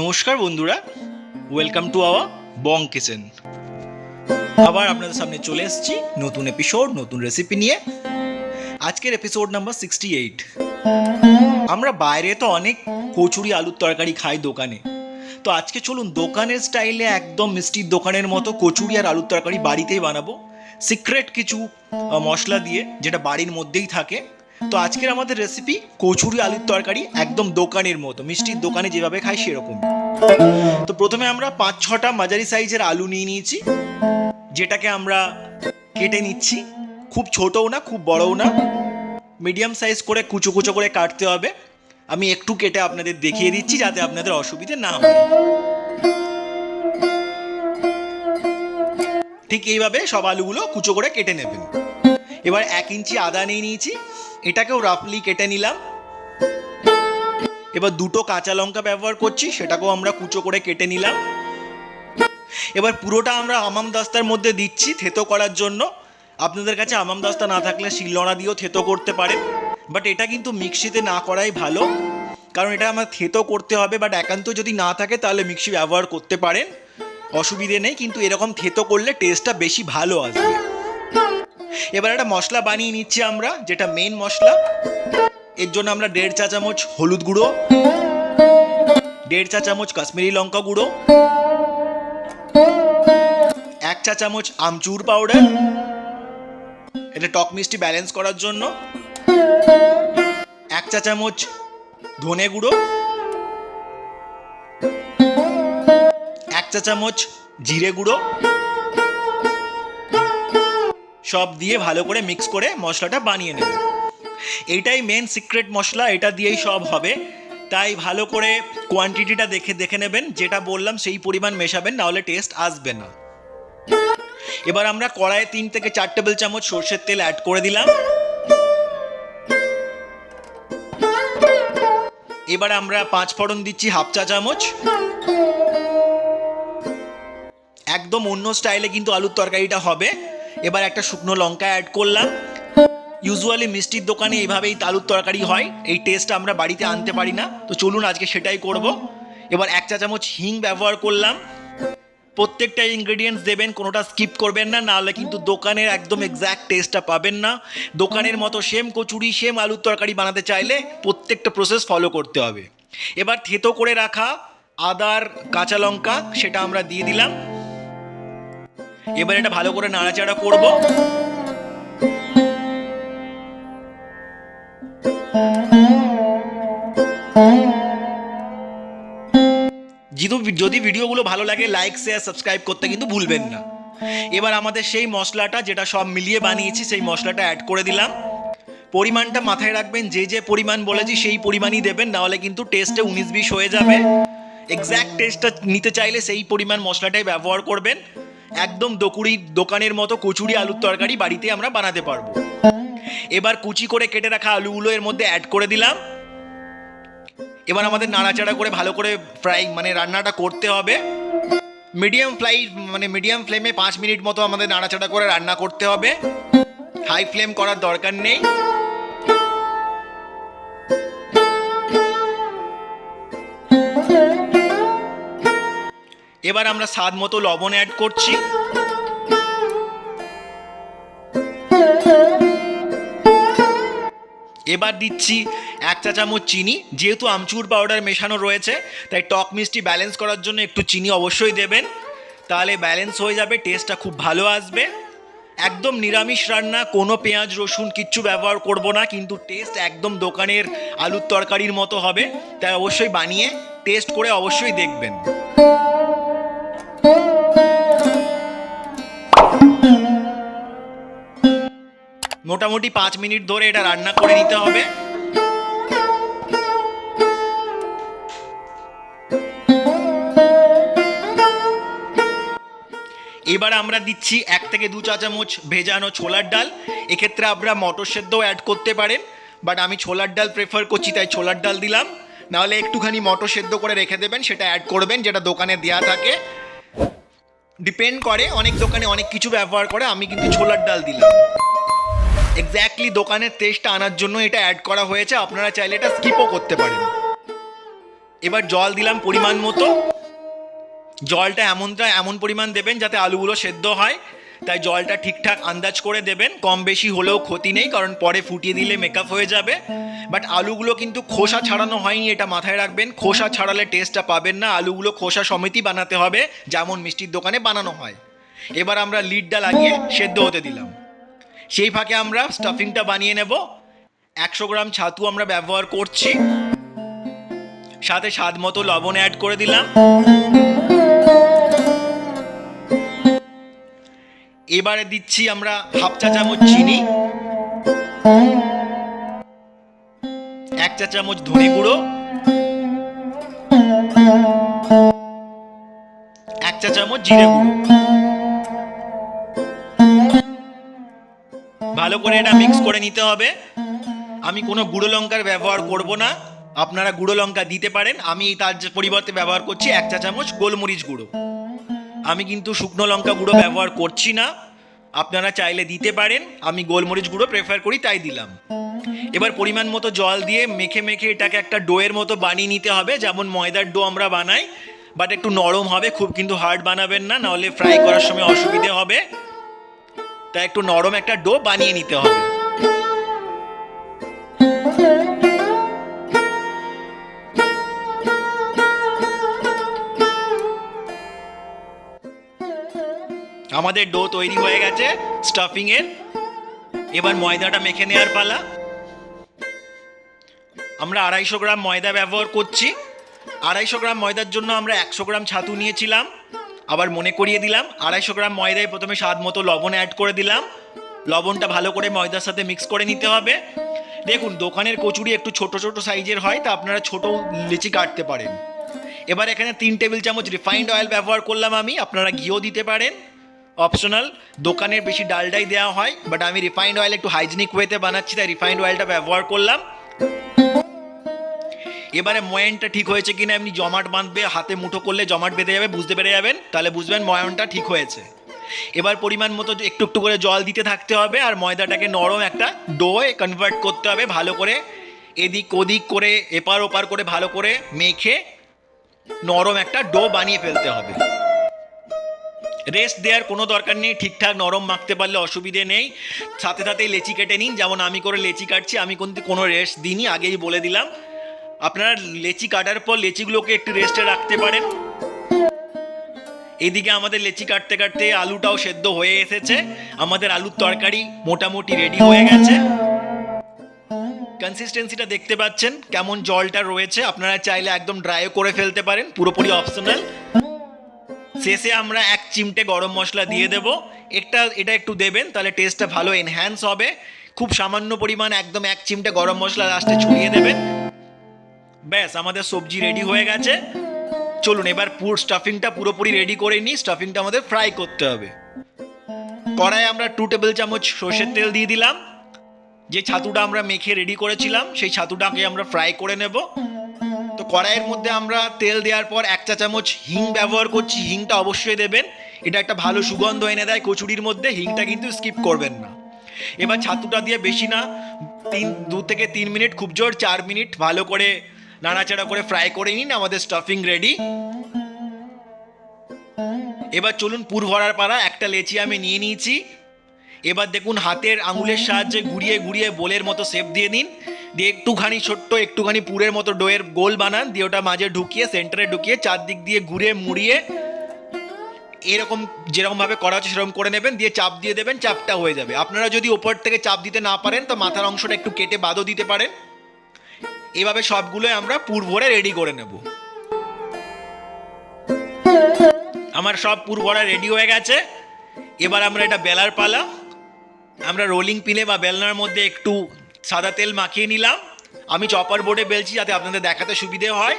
নমস্কার বন্ধুরা welcome to our Bong kitchen আবার আপনাদের সামনে চলে এসেছি নতুন এপিসোড নতুন রেসিপি নিয়ে। আজকের এপিসোড নাম্বার সিক্সটি এইট আমরা বাইরে তো অনেক কচুরি আলুর তরকারি খাই দোকানে। তো আজকে চলুন দোকানের স্টাইলে একদম মিষ্টির দোকানের মতো কচুরি আর আলুর তরকারি বাড়িতেই বানাবো। সিক্রেট কিছু মশলা দিয়ে, যেটা বাড়ির মধ্যেই থাকে। তো আজকের আমাদের রেসিপি কচুরি আলুর তরকারি একদম দোকানের মতো, মিষ্টির দোকানে যেভাবে খাই সেরকম। তো প্রথমে আমরা পাঁচ, ছটা মাঝারি সাইজের আলু নিয়ে নিয়েছি, যেটাকে আমরা কেটে নিচ্ছি। খুব ছোটও না, খুব বড়ও না। মিডিয়াম সাইজ করে কুচো কুচো করে কাটতে হবে। আমি একটু কেটে আপনাদের দেখিয়ে দিচ্ছি যাতে আপনাদের অসুবিধে না হয়। ঠিক এইভাবে সব আলুগুলো কুচো করে কেটে নেবেন। এবার এক ইঞ্চি আদা নিয়ে নিয়েছি। এটাকেও রাফলি কেটে নিলাম। এবার দুটো কাঁচা লঙ্কা ব্যবহার করছি, সেটাকেও আমরা কুচো করে কেটে নিলাম। এবার পুরোটা আমরা আমাম দাস্তার মধ্যে দিচ্ছি থেতো করার জন্য। আপনাদের কাছে আমাম দাস্তা না থাকলে শিলনোড়া দিয়েও থেতো করতে পারেন। বাট এটা কিন্তু মিক্সিতে না করাই ভালো। কারণ এটা আমার থেতো করতে হবে বাট একান্ত যদি না থাকে তাহলে মিক্সি ব্যবহার করতে পারেন। অসুবিধে নেই, কিন্তু এরকম থেতো করলে টেস্টটা বেশি ভালো আসবে। এবার একটা মশলা বানিয়ে নিচ্ছি আমরা, যেটা মেন মশলা। এর জন্য আমরা দেড় চা চামচ হলুদ গুঁড়ো, দেড় চা চামচ কাশ্মীরি লঙ্কা গুঁড়ো, এক চা চামচ আমচুর পাউডার এটা টক মিষ্টি ব্যালেন্স করার জন্য, এক চা চামচ ধনে গুঁড়ো, এক চা চামচ জিরে গুঁড়ো সব দিয়ে ভালো করে মিক্স করে মশলাটা বানিয়ে নেব। এইটাই মেন সিক্রেট মশলা, এটা দিয়েই সব হবে। তাই ভালো করে কোয়ান্টিটিটা দেখে দেখে নেবেন। যেটা বললাম, সেই পরিমাণ মেশাবেন, নাহলে টেস্ট আসবে না। এবার আমরা কড়াইয়ে তিন থেকে চার টেবিল চামচ সর্ষের তেল অ্যাড করে দিলাম। এবার আমরা পাঁচ ফোড়ন দিচ্ছি হাফ চা চামচ। একদম অন্য স্টাইলে কিন্তু আলুর তরকারিটা হবে। এবার একটা শুকনো লঙ্কা অ্যাড করলাম। ইউজুয়ালি মিষ্টির দোকানে এইভাবেই আলুর তরকারি হয়। এই টেস্ট আমরা বাড়িতে আনতে পারি না। তো চলুন আজকে সেটাই করব। এবার এক চা চামচ হিং ব্যবহার করলাম। প্রত্যেকটা ইনগ্রেডিয়েন্টস দেবেন, কোনোটা স্কিপ করবেন না। নাহলে কিন্তু দোকানের একদম এক্স্যাক্ট টেস্টটা পাবেন না। দোকানের মতো সেম কচুরি সেম আলুর তরকারি বানাতে চাইলে প্রত্যেকটা প্রসেস ফলো করতে হবে। এবার থেতো করে রাখা আদার কাঁচা লঙ্কা, সেটা আমরা দিয়ে দিলাম। এবার এটা ভালো করে নাড়াচাড়া করব। যদি যদি ভিডিওগুলো ভালো লাগে লাইক শেয়ার সাবস্ক্রাইব করতে কিন্তু ভুলবেন না। এবার আমাদের সেই মশলাটা যেটা সব মিলিয়ে বানিয়েছি, সেই মশলাটা অ্যাড করে দিলাম। পরিমাণটা মাথায় রাখবেন, যে যে পরিমাণ বলেছি সেই পরিমাণই দেবেন নাহলে কিন্তু টেস্টে উনিশ বিশ হয়ে যাবে। এক্স্যাক্ট টেস্টটা নিতে চাইলে সেই পরিমাণ মশলাটাই ব্যবহার করবেন। একদম দকুড়ি দোকানের মতো কচুরি আলুর তরকারি বাড়িতে আমরা বানাতে পারব। এবার কুচি করে কেটে রাখা আলুগুলো এর মধ্যে অ্যাড করে দিলাম। এবার আমাদের নাড়াচাড়া করে ভালো করে ফ্রাই মানে রান্নাটা করতে হবে। মিডিয়াম ফ্লাই মানে মিডিয়াম ফ্লেমে পাঁচ মিনিট মতো আমাদের নাড়াচাড়া করে রান্না করতে হবে। হাই ফ্লেম করার দরকার নেই। এবার আমরা স্বাদ মতো লবণ অ্যাড করছি। এবার দিচ্ছি এক চা চামচ চিনি, যেহেতু আমচুর পাউডার মেশানো রয়েছে, তাই টক মিষ্টি ব্যালেন্স করার জন্য একটু চিনি অবশ্যই দেবেন। তাহলে ব্যালেন্স হয়ে যাবে টেস্টটা খুব ভালো আসবে। একদম নিরামিষ রান্না, কোনো পেঁয়াজ, রসুন কিচ্ছু ব্যবহার করব না, কিন্তু টেস্ট একদম দোকানের আলুর তরকারির মতো হবে। তাই অবশ্যই বানিয়ে টেস্ট করে অবশ্যই দেখবেন। মোটামুটি পাঁচ মিনিট ধরে এটা রান্না করে নিতে হবে। এবার আমরা দিচ্ছি এক থেকে দু চা চামচ ভেজানো ছোলার ডাল। এক্ষেত্রে আপনারা মটর সেদ্ধও অ্যাড করতে পারেন বাট আমি ছোলার ডাল প্রেফার করছি, তাই ছোলার ডাল দিলাম। নাহলে একটুখানি মটর সেদ্ধ করে রেখে দেবেন, সেটা অ্যাড করবেন, যেটা দোকানে দেওয়া থাকে। ডিপেন্ড করে, অনেক দোকানে অনেক কিছু ব্যবহার করে, আমি কিন্তু ছোলার ডাল দিলাম। এক্স্যাক্টলি দোকানের টেস্টটা আনার জন্য এটা অ্যাড করা হয়েছে, আপনারা চাইলে এটা স্কিপও করতে পারেন। এবার জল দিলাম পরিমাণ মতো। জলটা এমনটা, এমন পরিমাণ দেবেন যাতে আলুগুলো সেদ্ধ হয়। তাই জলটা ঠিকঠাক আন্দাজ করে দেবেন। কম বেশি হলেও ক্ষতি নেই, কারণ পরে ফুটিয়ে দিলে মেকআপ হয়ে যাবে। বাট আলুগুলো কিন্তু খোসা ছাড়ানো হয়নি, এটা মাথায় রাখবেন। খোসা ছাড়ালে টেস্টটা পাবেন না। আলুগুলো খোসা সমেতই বানাতে হবে, যেমন মিষ্টির দোকানে বানানো হয়। এবার আমরা লিডটা লাগিয়ে সেদ্ধ হতে দিলাম। সেই ফাঁকে আমরা স্টাফিংটা বানিয়ে নেব। একশো গ্রাম ছাতু আমরা ব্যবহার করছি। সাথে স্বাদ মতো লবণ অ্যাড করে দিলাম। এবারে দিচ্ছি আমরা হাফ চা চামচ চিনি। এক চা চামচ ধনে গুঁড়ো। এক চা চামচ জিরে গুঁড়ো। ভালো করে এটা মিক্স করে নিতে হবে। আমি কোনো গুঁড়ো লঙ্কার ব্যবহার করব না। আপনারা গুঁড়ো লঙ্কা দিতে পারেন। আমি তার পরিবর্তে ব্যবহার করছি এক চা চামচ গোলমরিচ গুঁড়ো। আমি কিন্তু শুকনো লঙ্কা গুঁড়ো ব্যবহার করছি না। আপনারা চাইলে দিতে পারেন। আমি গোলমরিচ গুঁড়ো প্রেফার করি, তাই দিলাম। এবার পরিমাণ মতো জল দিয়ে মেখে মেখে এটাকে একটা ডোয়ের মতো বানিয়ে নিতে হবে। যেমন ময়দার ডো আমরা বানাই বাট একটু নরম হবে। খুব কিন্তু হার্ড বানাবেন না, নাহলে ফ্রাই করার সময় অসুবিধে হবে। তাই একটু নরম একটা ডো বানিয়ে নিতে হবে। আমাদের ডো তৈরি হয়ে গেছে স্টাফিং এর। এবার ময়দাটা মেখে নেওয়ার পালা। আমরা আড়াইশো গ্রাম ময়দা ব্যবহার করছি। আড়াইশো গ্রাম ময়দার জন্য আমরা একশো গ্রাম ছাতু নিয়েছিলাম। আবার মনে করিয়ে দিলাম, আড়াইশো গ্রাম ময়দায় প্রথমে স্বাদ মতো লবণ অ্যাড করে দিলাম। লবণটা ভালো করে ময়দার সাথে মিক্স করে নিতে হবে। দেখুন, দোকানের কচুরি একটু ছোট ছোট সাইজের হয়, তা আপনারা ছোট লিচি কাটতে পারেন। এবার এখানে তিন টেবিল চামচ রিফাইন্ড অয়েল ব্যবহার করলাম আমি, আপনারা ঘিও দিতে পারেন। অপশনাল দোকানের বেশি ডালডাই দেওয়া হয় বাট আমি রিফাইন্ড অয়েল একটু হাইজিনিক ওয়েতে বানাচ্ছি, তাই রিফাইন্ড অয়েলটা ব্যবহার করলাম। এবারে ময়নটা ঠিক হয়েছে কিনা এমনি জমাট বাঁধবে, হাতে মুঠো করলে জমাট বেঁধে যাবে, বুঝতে পেরে যাবেন? তাহলে বুঝবেন ময়নটা ঠিক হয়েছে। এবার পরিমাণ মতো একটু একটু করে জল দিতে থাকতে হবে আর ময়দাটাকে নরম একটা ডোয়ে কনভার্ট করতে হবে, ভালো করে এদিক ওদিক করে, এপার ওপার করে ভালো করে মেখে নরম একটা ডো বানিয়ে ফেলতে হবে। রেস্ট দেওয়ার কোনো দরকার নেই, ঠিকঠাক নরম মাখতে পারলে অসুবিধে নেই। সাথে সাথেই লেচি কেটে নিন, যেমন আমি করে লেচি কাটছি, আমি কিন্তু কোনো রেস্ট দিইনি, আগেই বলে দিলাম। আপনারা লেচি কাটার পর লেচিগুলোকে একটু রেস্টে রাখতে পারেন। এদিকে আমাদের লেচি কাটতে কাটতে আলুটাও সেদ্ধ হয়ে এসেছে। আমাদের আলুর তরকারি মোটামুটি রেডি হয়ে গেছে। কনসিস্টেন্সিটা দেখতে পাচ্ছেন, কেমন জলটা রয়েছে। আপনারা চাইলে একদম ড্রাইও করে ফেলতে পারেন, পুরোপুরি অপশনাল শেষে আমরা এক চিমটে গরম মশলা দিয়ে দেব। একটা, এটা একটু দেবেন, তাহলে টেস্টটা ভালো এনহ্যান্স হবে। খুব সামান্য পরিমাণ একদম এক চিমটে গরম মশলা লাস্টে ছড়িয়ে দেবেন। ব্যাস, আমাদের সবজি রেডি হয়ে গেছে। চলুন, এবার পুর স্টাফিংটা পুরোপুরি রেডি করে নিই। স্টাফিংটা আমাদের ফ্রাই করতে হবে। কড়াই আমরা টু টেবিল চামচ সর্ষের তেল দিয়ে দিলাম। যে ছাতুটা আমরা মেখে রেডি করেছিলাম, সেই ছাতুটাকে আমরা ফ্রাই করে নেব। তো কড়াইয়ের মধ্যে আমরা তেল দেওয়ার পর এক চা চামচ হিং ব্যবহার করছি। হিংটা অবশ্যই দেবেন। এটা একটা ভালো সুগন্ধ এনে দেয় কচুরির মধ্যে। হিংটা কিন্তু স্কিপ করবেন না। এবার ছাতুটা দিয়ে বেশি না, তিন দু থেকে তিন মিনিট, খুব জোর চার মিনিট ভালো করে নাড়াচাড়া করে ফ্রাই করে নিন, আমাদের স্টাফিং রেডি এবার চলুন পুর ভরার পালা একটা লেচি আমি নিয়ে নিয়েছি। এবার দেখুন হাতের আঙুলের সাহায্যে ঘুরিয়ে ঘুরিয়ে বোলের মতো শেপ দিয়ে দিন দিয়ে একটুখানি ছোট্ট, একটুখানি পুরের মতো ডোয়ের গোল বানান, দিয়ে ওটা মাঝে ঢুকিয়ে সেন্টারে ঢুকিয়ে চারদিক দিয়ে ঘুরে মুড়িয়ে এরকম যেরকমভাবে করা হচ্ছে সেরকম করে নেবেন, দিয়ে চাপ দিয়ে দেবেন, চাপটা হয়ে যাবে। আপনারা যদি ওপর থেকে চাপ দিতে না পারেন, তো মাথার অংশটা একটু কেটে বাদও দিতে পারেন। এভাবে সবগুলো আমরা পুর ভরে রেডি করে নেব। আমার সব পুর ভরা রেডি হয়ে গেছে। এবার আমরা এটা বেলার পালা। আমরা রোলিং পিনে বা বেলনার মধ্যে একটু সাদা তেল মাখিয়ে নিলাম। আমি চপার বোর্ডে বেলছি যাতে আপনাদের দেখাতে সুবিধে হয়।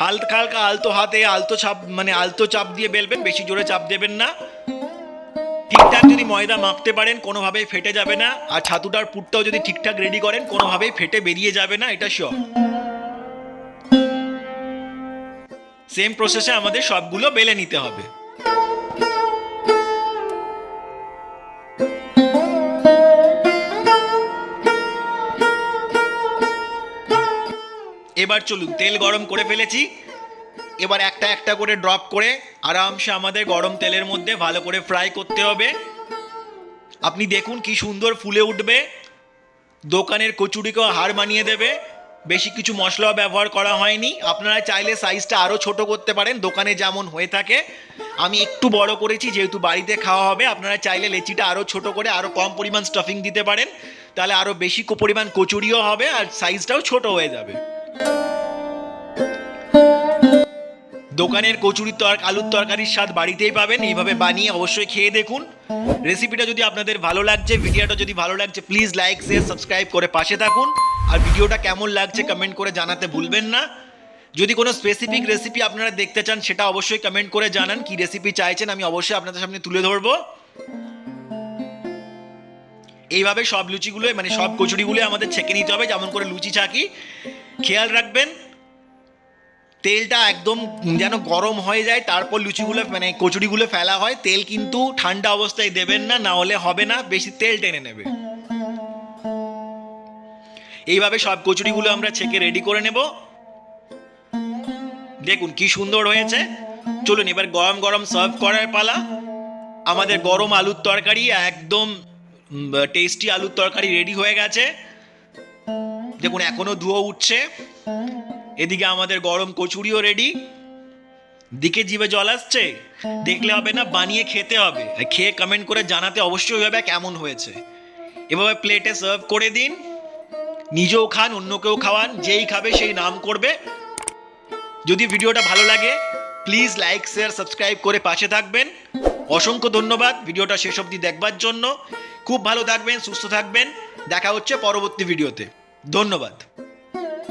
হালকা হালকা আলতো হাতে আলতো চাপ মানে আলতো চাপ দিয়ে বেলবেন, বেশি জোরে চাপ দেবেন না। যদি ময়দা মাখতে পারেন, কোনোভাবেই ফেটে যাবে না। আর ছাতুটার পুরটাও যদি ঠিকঠাক রেডি করেন, কোনোভাবেই ফেটে বেরিয়ে যাবে না, এটা শিওর সেম প্রসেসে আমাদের সবগুলো বেলে নিতে হবে। এবার চলুন, তেল গরম করে ফেলেছি। এবার একটা একটা করে ড্রপ করে আরামসে আমাদের গরম তেলের মধ্যে ভালো করে ফ্রাই করতে হবে। আপনি দেখুন কি সুন্দর ফুলে উঠবে। দোকানের কচুরিকেও হার মানিয়ে দেবে। বেশি কিছু মশলা ব্যবহার করা হয়নি। আপনারা চাইলে সাইজটা আরও ছোট করতে পারেন, দোকানে যেমন হয়ে থাকে। আমি একটু বড় করেছি, যেহেতু বাড়িতে খাওয়া হবে। আপনারা চাইলে লেচিটা আরও ছোট করে আরও কম পরিমাণ স্টাফিং দিতে পারেন। তাহলে আরও বেশি পরিমাণ কচুরিও হবে আর সাইজটাও ছোট হয়ে যাবে। দোকানের কচুরির তর আলুর তরকারির স্বাদ বাড়িতেই পাবেন। এইভাবে বানিয়ে অবশ্যই খেয়ে দেখুন। রেসিপিটা যদি আপনাদের ভালো লাগছে ভিডিওটা যদি ভালো লাগছে প্লিজ লাইক শেয়ার সাবস্ক্রাইব করে পাশে থাকুন। আর ভিডিওটা কেমন লাগছে কমেন্ট করে জানাতে ভুলবেন না। যদি কোনো স্পেসিফিক রেসিপি আপনারা দেখতে চান, সেটা অবশ্যই কমেন্ট করে জানান। কি রেসিপি চাইছেন, আমি অবশ্যই আপনাদের সামনে তুলে ধরবো। এইভাবে সব লুচিগুলো মানে সব কচুরিগুলো আমাদের ছেঁকে নিতে হবে। যেমন করে লুচি ছাকি খেয়াল রাখবেন। তেলটা একদম যেন গরম হয়ে যায়, তারপর লুচিগুলো মানে কচুরিগুলো ফেলা হয়, তেল কিন্তু ঠান্ডা অবস্থায় দেবেন না না হলে হবে না, বেশি তেল টেনে নেবে। এইভাবে সব কচুরিগুলো আমরা ছেঁকে রেডি করে নেব। দেখুন কি সুন্দর হয়েছে। চলুন এবার গরম গরম সার্ভ করার পালা। আমাদের গরম আলুর তরকারি একদম টেস্টি আলুর তরকারি রেডি হয়ে গেছে। দেখুন এখনও ধুয়ো উঠছে। এদিকে আমাদের গরম কচুরিও রেডি দিকে জিভে জল আসছে। দেখলে হবে না, বানিয়ে খেতে হবে। খেয়ে কমেন্ট করে জানাতে অবশ্যই হবে কেমন হয়েছে। এভাবে প্লেটে সার্ভ করে দিন। নিজেও খান, অন্যকেও খাওয়ান, যেই খাবে সেই নাম করবে। যদি ভিডিওটা ভালো লাগে প্লিজ লাইক শেয়ার সাবস্ক্রাইব করে পাশে থাকবেন। অসংখ্য ধন্যবাদ ভিডিওটা শেষ অবধি দেখবার জন্য। খুব ভালো থাকবেন, সুস্থ থাকবেন। দেখা হচ্ছে পরবর্তী ভিডিওতে ধন্যবাদ।